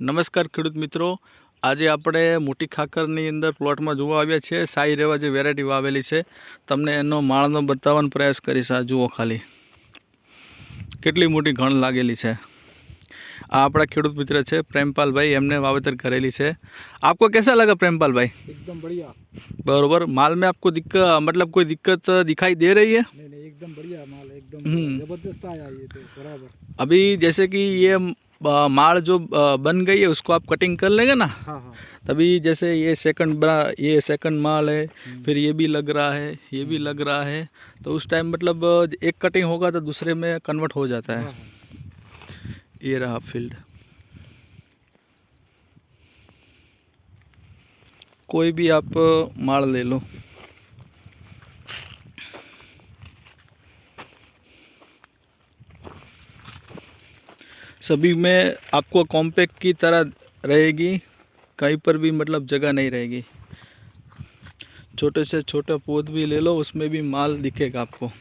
નમસ્કાર ખેડૂત મિત્રો આજે આપણે મોટી ખાકરની અંદર પ્લોટમાં જોવા આવ્યા છે સાઈ રેવા જે વેરાયટી વાવેલી છે તમને એનો માળનો બતાવવાનો પ્રયાસ કરીશ આ જુઓ ખાલી કેટલી મોટી ઘણ લાગેલી છે આ આપણા ખેડૂત મિત્ર છે પ્રેમપાલભાઈ એમને વાવેતર કરેલી છે આપકો कैसा लगा प्रेमपाल भाई एकदम बढ़िया बरोबर माल में आपको दिक्कत मतलब कोई दिक्कत दिखाई दे रही है नहीं नहीं एकदम बढ़िया माल एकदम हम्म। जबरदस्त आया ये तो बराबर अभी जैसे कि ये माल जो बन गई है उसको आप कटिंग कर लेंगे ना? हाँ हाँ। तभी जैसे ये सेकंड बड़ा ये सेकंड माल है फिर ये भी लग रहा है ये भी लग रहा है तो उस टाइम मतलब एक कटिंग होगा तो दूसरे में कन्वर्ट हो जाता है। हाँ, हाँ। ये रहा फ़ील्ड कोई भी आप माल ले लो। सभी में आपको कॉम्पैक्ट की तरह रहेगी, कहीं पर भी मतलब जगह नहीं रहेगी। छोटे से छोटा पौध भी ले लो, उसमें भी माल दिखेगा आपको।